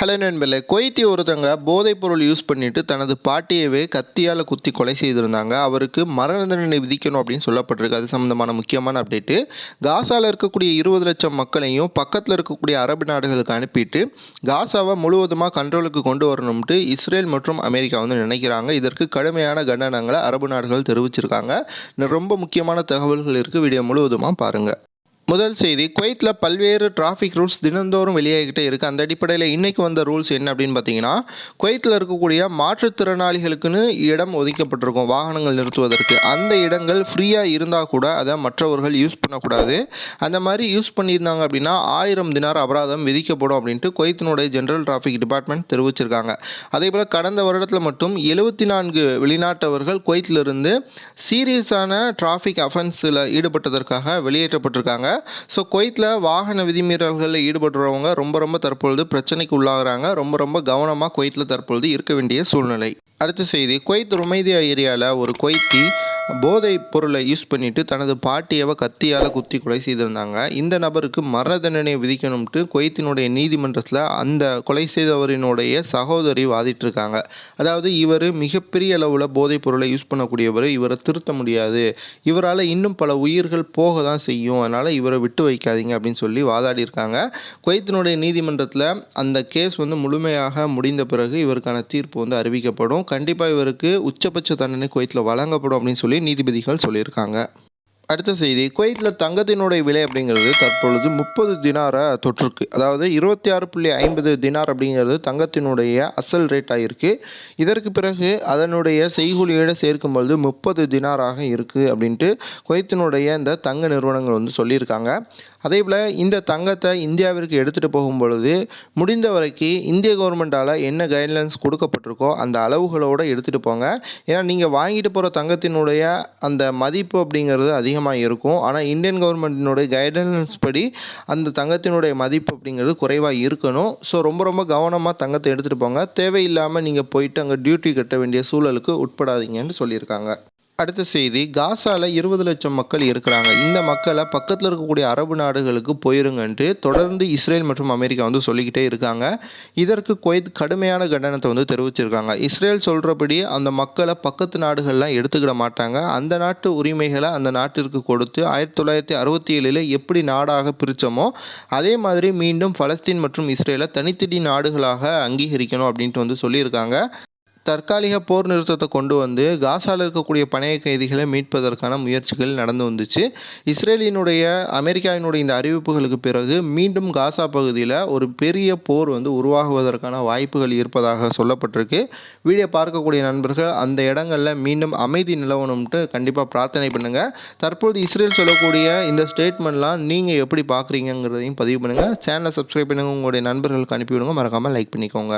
Hello நண்பர்களே கொய்த்தி ஒருத்தங்க போதைப் பொருள் யூஸ் பண்ணிட்டு தனது பாட்டியவே கத்தியால் குத்தி கொலை செய்திருந்தாங்க. அவருக்கு மரண தண்டனை விதிக்கணும் அப்படின்னு சொல்லப்பட்டிருக்கு. அது சம்மந்தமான முக்கியமான அப்டேட்டு காசாவில் இருக்கக்கூடிய இருபது லட்சம் மக்களையும் பக்கத்தில் இருக்கக்கூடிய அரபு நாடுகளுக்கு அனுப்பிட்டு காசாவை முழுவதுமாக கண்ட்ரோலுக்கு கொண்டு வரணும்ட்டு இஸ்ரேல் மற்றும் அமெரிக்கா வந்து நினைக்கிறாங்க. இதற்கு கடுமையான கண்டனங்களை அரபு நாடுகள் தெரிவிச்சிருக்காங்க. ரொம்ப முக்கியமான தகவல்கள் இருக்குது வீடியோ முழுவதுமாக பாருங்கள் முதல் செய்தி குவைத்தில் பல்வேறு டிராஃபிக் ரூல்ஸ் தினந்தோறும் வெளியாகிட்டே இருக்குது அந்த அடிப்படையில் இன்றைக்கி வந்த ரூல்ஸ் என்ன அப்படின்னு பார்த்தீங்கன்னா குவைத்தில் இருக்கக்கூடிய மாற்றுத்திறனாளிகளுக்குன்னு இடம் ஒதுக்கப்பட்டிருக்கும் வாகனங்கள் நிறுத்துவதற்கு. அந்த இடங்கள் ஃப்ரீயாக இருந்தால் கூட அதை மற்றவர்கள் யூஸ் பண்ணக்கூடாது. அந்த மாதிரி யூஸ் பண்ணியிருந்தாங்க அப்படின்னா ஆயிரம் தினார் அபராதம் விதிக்கப்படும் அப்படின்ட்டு குவைத்தினுடைய ஜென்ரல் டிராஃபிக் டிபார்ட்மெண்ட் தெரிவிச்சிருக்காங்க. அதே போல் கடந்த வருடத்தில் மட்டும் எழுபத்தி நான்கு வெளிநாட்டவர்கள் குவைத்திலிருந்து சீரியஸான டிராஃபிக் அஃபென்ஸில் ஈடுபட்டதற்காக வெளியேற்றப்பட்டிருக்காங்க. ஸோ குவைத்தில் வாகன விதிமீறல்களில் ஈடுபடுறவங்க ரொம்ப ரொம்ப தற்பொழுது பிரச்சனைக்கு உள்ளாகிறாங்க. ரொம்ப ரொம்ப கவனமாக குவைத்தில் தற்பொழுது இருக்க வேண்டிய சூழ்நிலை. அடுத்த செய்தி. குவைத் ருமைதியா ஏரியாவில் ஒரு குவைத்தி போதை பொருளை யூஸ் பண்ணிட்டு தனது பாட்டியவை கத்தியால் குத்தி கொலை செய்திருந்தாங்க. இந்த நபருக்கு மரண தண்டனை விதிக்கணும்ட்டு குவைத்தினுடைய நீதிமன்றத்தில் அந்த கொலை செய்தவரினுடைய சகோதரி வாதிட்டு இருக்காங்க அதாவது இவர் மிகப்பெரிய அளவில் போதைப் பொருளை யூஸ் பண்ணக்கூடியவர். இவரை திருத்த முடியாது. இவரால் இன்னும் பல உயிர்கள் போக தான் செய்யும். அதனால் இவரை விட்டு வைக்காதீங்க அப்படின்னு சொல்லி வாதாடி இருக்காங்க குவைத்தினுடைய நீதிமன்றத்தில் அந்த கேஸ் வந்து முழுமையாக முடிந்த பிறகு இவருக்கான தீர்ப்பு வந்து அறிவிக்கப்படும். கண்டிப்பாக இவருக்கு உச்சபட்ச தண்டனை குவைத்தில் வழங்கப்படும் அப்படின்னு சொல்லி நீதிபதிகள் சொல்லியிருக்காங்க. அடுத்த செய்தி குவைத்தில் தங்கத்தினுடைய விலை அப்படிங்கிறது தற்பொழுது முப்பது தினாரை தொற்றுருக்கு அதாவது இருபத்தி ஆறு புள்ளி ஐம்பது தினார் அப்படிங்கிறது தங்கத்தினுடைய அசல் ரேட் ஆகிருக்கு இதற்கு பிறகு அதனுடைய செய்கூலியோடு சேர்க்கும்பொழுது முப்பது தினாராக இருக்குது அப்படின்ட்டு குவைத்தினுடைய இந்த தங்க நிறுவனங்கள் வந்து சொல்லியிருக்காங்க. அதே போல் இந்த தங்கத்தை இந்தியாவிற்கு எடுத்துகிட்டு போகும்பொழுது முடிந்த வரைக்கும் இந்திய கவர்மெண்ட்டால் என்ன கைட்லைன்ஸ் கொடுக்கப்பட்டிருக்கோ அந்த அளவுகளோடு எடுத்துகிட்டு போங்க. ஏன்னா நீங்கள் வாங்கிட்டு போகிற தங்கத்தினுடைய அந்த மதிப்பு அப்படிங்கிறது அதிகமாக இருக்கும். ஆனால் இந்தியன் கவர்மெண்ட்டினுடைய கைட்லைன்ஸ் படி அந்த தங்கத்தினுடைய மதிப்பு அப்படிங்கிறது குறைவாக இருக்கணும். ஸோ ரொம்ப ரொம்ப கவனமாக தங்கத்தை எடுத்துகிட்டு போங்க. தேவையில்லாமல் நீங்கள் போயிட்டு அங்கே டியூட்டி கட்ட வேண்டிய சூழலுக்கு உட்படாதீங்கன்னு சொல்லியிருக்காங்க. அடுத்த செய்தி காசாவில் இருபது லட்சம் மக்கள் இருக்கிறாங்க. இந்த மக்களை பக்கத்தில் இருக்கக்கூடிய அரபு நாடுகளுக்கு போயிருங்கன்ட்டு தொடர்ந்து இஸ்ரேல் மற்றும் அமெரிக்கா வந்து சொல்லிக்கிட்டே இருக்காங்க. இதற்கு குவைத் கடுமையான கண்டனத்தை வந்து தெரிவிச்சிருக்காங்க. இஸ்ரேல் சொல்கிறபடி அந்த மக்களை பக்கத்து நாடுகள்லாம் எடுத்துக்கிட மாட்டாங்க. அந்த நாட்டு உரிமைகளை அந்த நாட்டிற்கு கொடுத்து ஆயிரத்தி தொள்ளாயிரத்தி அறுபத்தி ஏழில் எப்படி நாடாக பிரித்தோமோ அதே மாதிரி மீண்டும் பலஸ்தீன் மற்றும் இஸ்ரேலை தனித்தனி நாடுகளாக அங்கீகரிக்கணும் அப்படின்ட்டு வந்து சொல்லியிருக்காங்க. தற்காலிக போர் நிறுத்தத்தை கொண்டு வந்து காசாவில் இருக்கக்கூடிய பணைய கைதிகளை மீட்பதற்கான முயற்சிகள் நடந்து வந்துச்சு. இஸ்ரேலினுடைய அமெரிக்காவினுடைய இந்த அறிவிப்புகளுக்கு பிறகு மீண்டும் காசா பகுதியில் ஒரு பெரிய போர் வந்து உருவாகுவதற்கான வாய்ப்புகள் இருப்பதாக சொல்லப்பட்டிருக்கு. வீடியோ பார்க்கக்கூடிய நண்பர்கள் அந்த இடங்களில் மீண்டும் அமைதி நிலவணும்ட்டு கண்டிப்பாக பிரார்த்தனை பண்ணுங்கள் தற்போது இஸ்ரேல் சொல்லக்கூடிய இந்த ஸ்டேட்மெண்ட்லாம் நீங்கள் எப்படி பார்க்குறீங்கிறதையும் பதிவு பண்ணுங்கள் சேனலை சப்ஸ்கிரைப் பண்ணுங்கள் உங்களுடைய நண்பர்களுக்கு அனுப்பிவிடுங்க மறக்காமல் லைக் பண்ணிக்கோங்க.